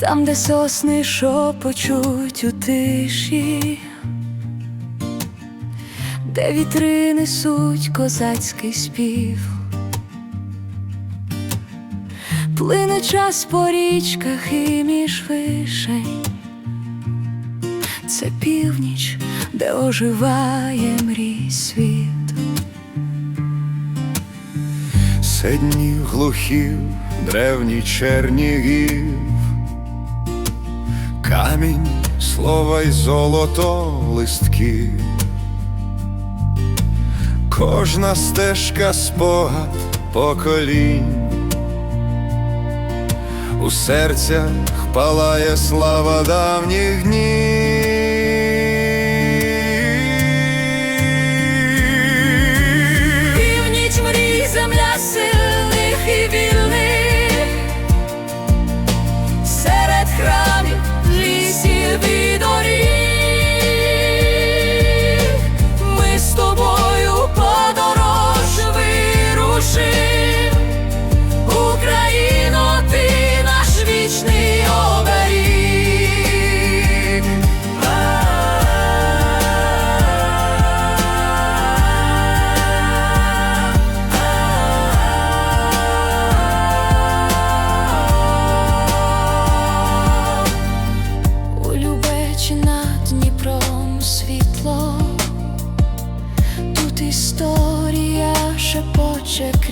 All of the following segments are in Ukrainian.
там, де сосни шопочуть у тиші, де вітри несуть козацький спів, плине час по річках і між вишень, це північ, де оживає мрій світ. Седні глухів, древній чернігів, камінь, слова й золото листки, кожна стежка спогад поколінь, у серцях палає слава давніх днів.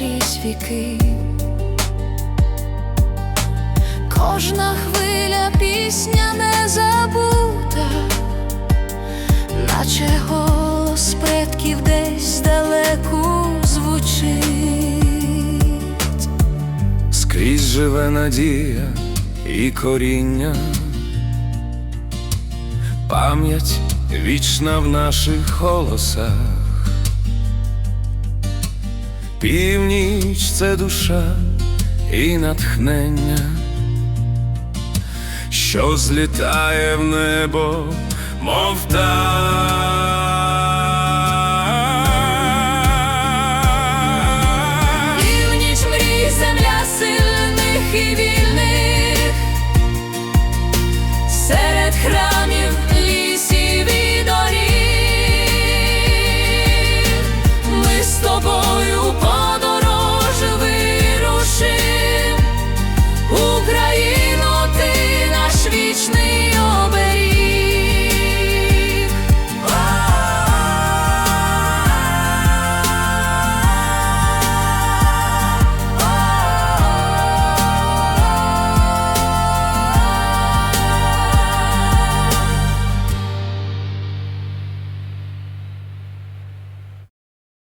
Крізь віки. Кожна хвиля пісня не забута, наче голос предків десь далеку звучить. Скрізь живе надія і коріння, пам'ять вічна в наших голосах. Північ це душа і натхнення, що злітає в небо, мов птах.